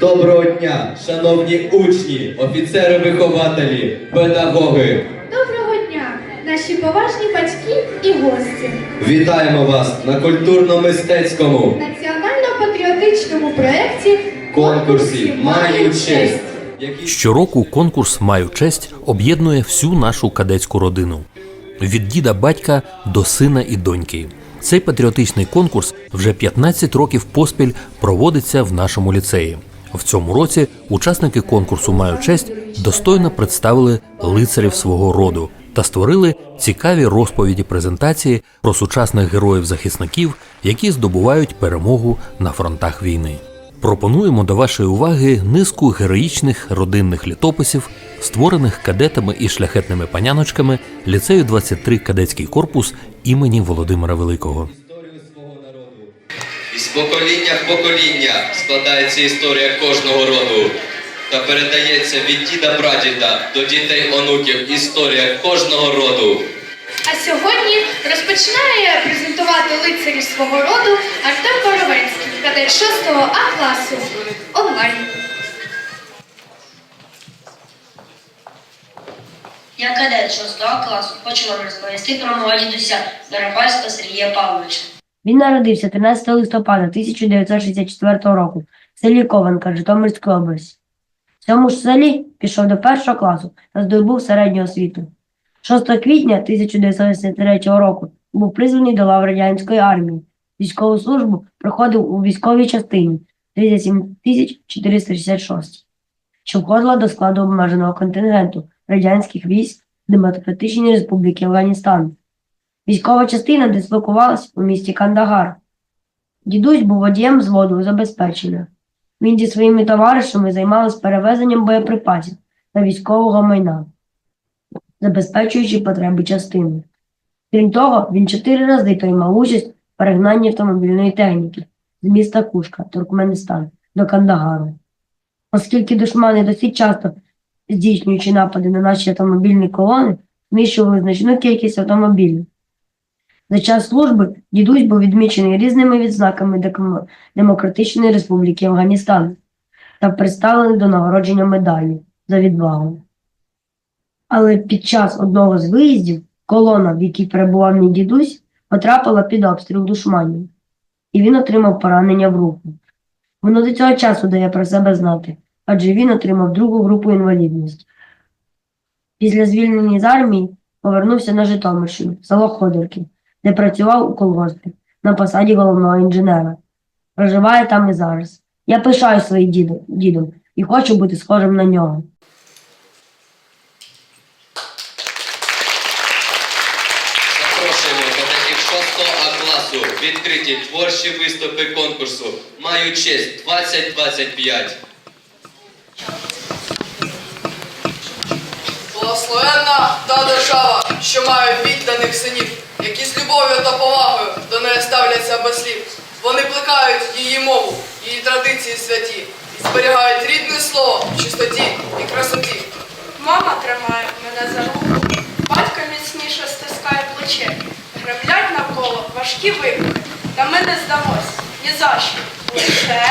Доброго дня, шановні учні, офіцери-вихователі, педагоги. Доброго дня, наші поважні батьки і гості. Вітаємо вас на культурно-мистецькому Національно-патріотичному проєкті конкурсі Маю честь. Щороку конкурс Маю честь об'єднує всю нашу кадетську родину від діда батька до сина і доньки. Цей патріотичний конкурс вже 15 років поспіль проводиться в нашому ліцеї. В цьому році учасники конкурсу Маю честь достойно представили лицарів свого роду та створили цікаві розповіді презентації про сучасних героїв-захисників, які здобувають перемогу на фронтах війни. Пропонуємо до вашої уваги низку героїчних родинних літописів, створених кадетами і шляхетними паняночками ліцею 23 кадетський корпус імені Володимира Великого. Із покоління в покоління складається історія кожного роду та передається від діда прадіда до дітей онуків історія кожного роду. А сьогодні розпочинає презентувати лицарі свого роду Артем Боровецький, кадет 6 А класу онлайн. Я кадет 6 класу. Хочу вам розповісти про мого дідуся Доропальського Сергія Павловича. Він народився 13 листопада 1964 року в селі Кованка Житомирської області. В цьому ж селі пішов до першого класу та здобув середню освіту. 6 квітня 1983 року був призваний до лав радянської армії. Військову службу проходив у військовій частині 37 466, що входила до складу обмеженого контингенту радянських військ Демократичної Республіки Афганістан. Військова частина дислокувалась у місті Кандагар. Дідусь був водієм взводу забезпечення. Він зі своїми товаришами займалися перевезенням боєприпасів та військового майна, забезпечуючи потреби частини. Крім того, він чотири рази приймав участь в перегнанні автомобільної техніки з міста Кушка, Туркменістан, до Кандагару. Оскільки душмани досить часто, здійснюючи напади на наші автомобільні колони, знищували значну кількість автомобілів. За час служби дідусь був відмічений різними відзнаками Демократичної Республіки Афганістан та представлений до нагородження медалі за відвагу. Але під час одного з виїздів колона, в якій перебував мій дідусь, потрапила під обстріл душманів, і він отримав поранення в руку. Воно до цього часу дає про себе знати, адже він отримав другу групу інвалідності. Після звільнення з армії повернувся на Житомирщину, село Ходорки, де працював у колгоспі на посаді головного інженера. Проживає там і зараз. Я пишаю своїм дідом, дідом і хочу бути схожим на нього. Запрошуємо кадетів 6 А класу. Відкриті творчі виступи конкурсу. Маю честь 2025. Благословенна та держава, що має відданих синів, які з любов'ю та повагою до неї ставляться без слів. Вони плекають її мову, її традиції святі і зберігають рідне слово в чистоті і красоті. Мама тримає мене за руку, батько міцніше стискає плече. Греблять навколо важкі виклики. Та ми не здамось ні за що. Лише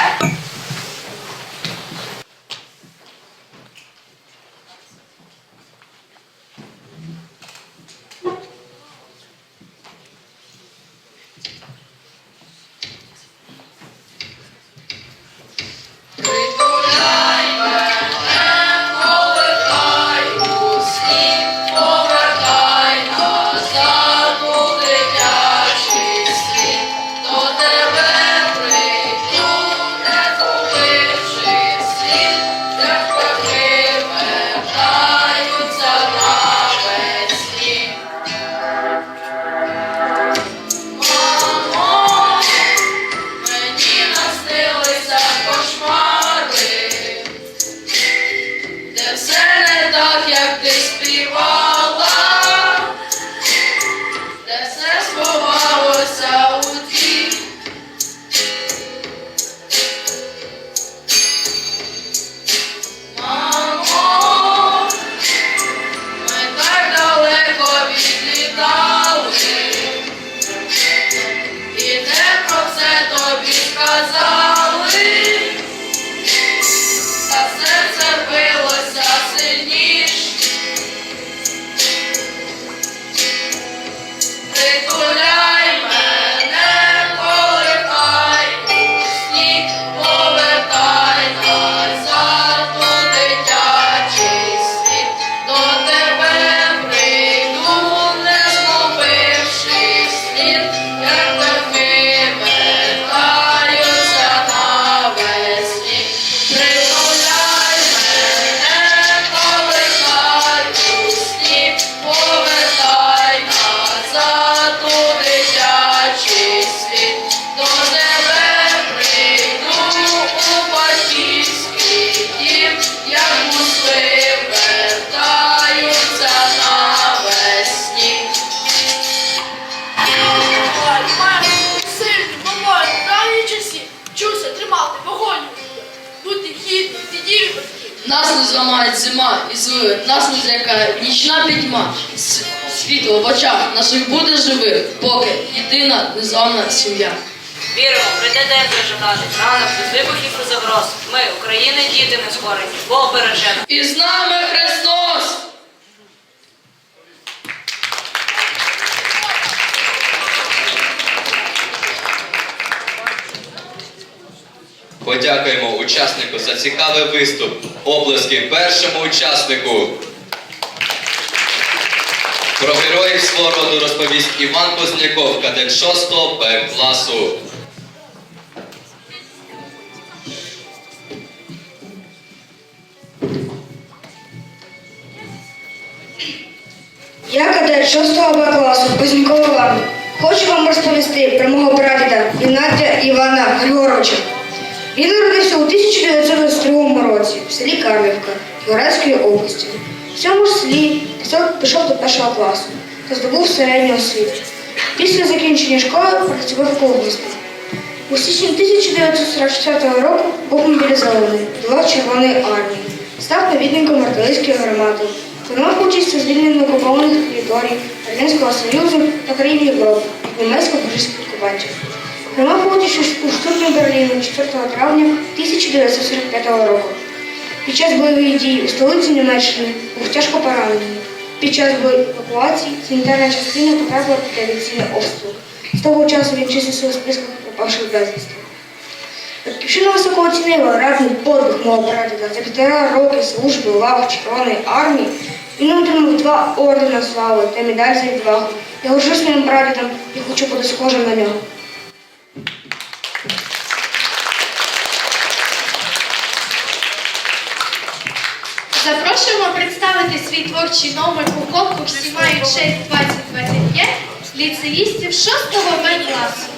Нас не зламає зима і зливи, нас не злякає нічна пітьма. Світло в очах наших буде живих, поки єдина незламна сім'я. Віримо, прийде день зажигати, ранок без вибухів і загроз. Ми, України, діти не скорені, Бог береже. І з нами Христос! Подякуємо учаснику за цікавий виступ. Оплески першому учаснику. Про героїв свого роду розповість Іван Позняков, кадет 6 Б класу. Я кадет 6 Б класу Познякова Іван. Хочу вам розповісти про мого прадіда Геннадія Івана Григоровича. Він народився у 1922 році в селі Карлівка Єврейської області. В цьому селі пішов до першого класу та здобув середню освіту. Після закінчення школи працював в колгоспі. У січні 1944 року був мобілізований до Червоної армії, став навідником артилерійської гармати, приймав участь у звільненні окупованих територій Радянського Союзу та країн Європи німецько-фашистських окупантів. Приймав участь у- штурмі Берліну 4 травня 1945 року. Під час бойових дій у столиці Німеччини був тяжко поранений. Під час евакуації санітарна частина потрапила під авіаційний обстріл. З того часу він числився у списках пропавших безвісти. Батьківщина високо оцінила радний подвиг мого прадіда за півтора роки служби у лавах Червоної армії. Він отримав два ордена слави та медаль за відвагу. Я горжусь своїм прадідом і хочу бути схожим на нього. Запрошуємо представити свій творчий номер у конкурсі «Мають честь 2025» ліцеїстів 6 Б класу.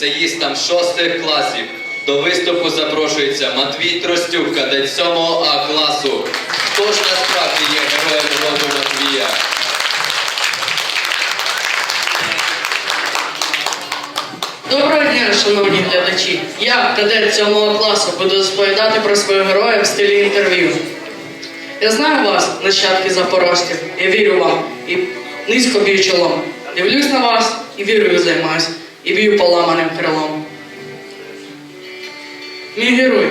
Дякуємо ліцеїстам шостих класів. До виступу запрошується Матвій Тростюк, кадет 7 А класу. Хто ж насправді є героєм роду Матвія? Доброго дня, шановні глядачі. Я, кадет 7 класу, буду розповідати про свого героя в стилі інтерв'ю. Я знаю вас, нащадки запорожців, я вірю вам і низько б'ю чолом. Дивлюсь на вас і вірою займаюсь, і б'ю поламаним крилом. Мій герой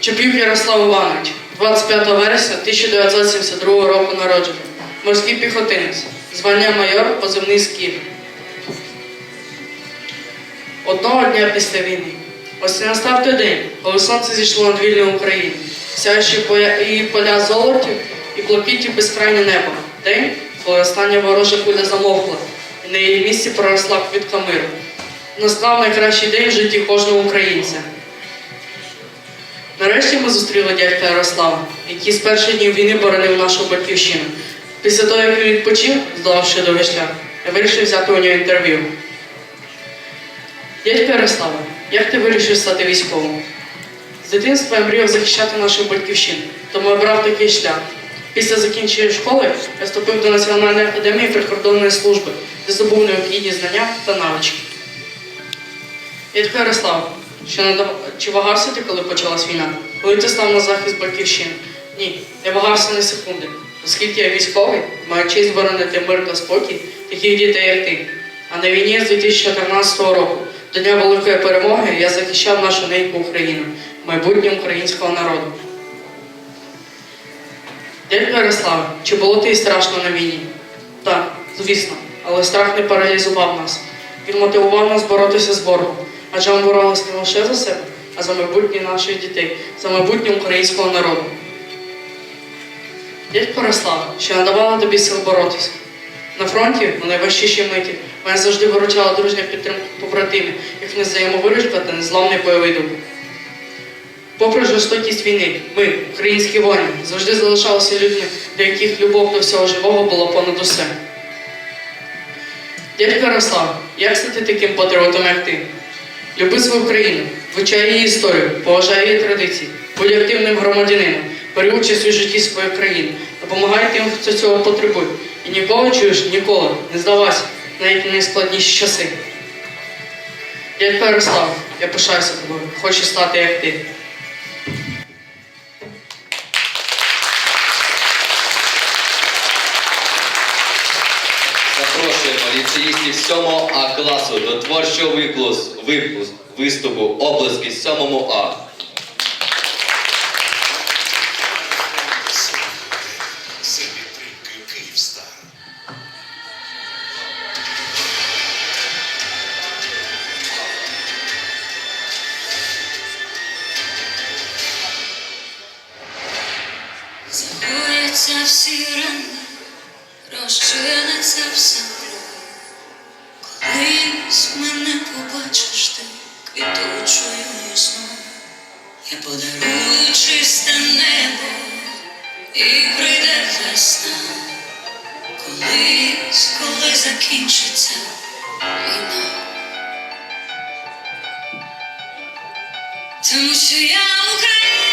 Чепюк Ярослав Іванович, 25 вересня 1972 року народження, морський піхотинець, звання майор, позивний скіф. Одного дня після війни. Ось настав той день, коли сонце зійшло над вільною Україною, сяючи її поля золотів і блакиті безкрайнє небо. День, коли остання ворожа куля замовкла, і на її місці проросла квітка миру. Настав найкращий день в житті кожного українця. Нарешті ми зустріли дядька Ярослава, який з перших днів війни боронив нашу батьківщину. Після того, як він відпочив, здолавши довгий шлях, я вирішив взяти у нього інтерв'ю. Дядько Ярославе, як ти вирішив стати військовим? З дитинства я мріяв захищати нашу батьківщину, тому обрав такий шлях. Після закінчення школи я вступив до Національної академії прикордонної служби, де здобув необхідні знання та навички. Дядько Ярослав, що надав... чи вагався ти, коли почалась війна? Коли ти став на захист батьківщини? Ні, не вагався ні секунди. Оскільки я військовий, маю честь боронити мир та спокій таких дітей, як ти. А на війні з 2014 року, до Дня Великої перемоги, я захищав нашу неньку Україну, майбутнє українського народу. Дядько Ярославе, чи було тобі страшно на війні? Так, звісно, але страх не паралізував нас. Він мотивував нас боротися з ворогом, адже ми боролися не лише за себе, а за майбутнє наших дітей, за майбутнє українського народу. Дядько Ярославе, що надавала тобі сил боротися. На фронті, у найважчішій миті, мене завжди виручала дружня підтримка побратимів, їх взаємовиручка та незламний бойовий дух. Попри жорстокість війни, ми, українські воїни, завжди залишалися людьми, для яких любов до всього живого була понад усе. Дядько Ярослав, як стати таким патріотом, як ти? Люби свою країну, вивчай її історію, поважай її традиції, будь активним громадянином, бери участь у житті своєї країни, допомагай тим, хто цього потребує. І ніколи чуєш, ніколи не здавайся, навіть найскладніші часи. Як Ярослав, я пишаюся тобою, хочу стати як ти. 7А класу до творчого виклус випуску виступу обласки 7А. 总是要开。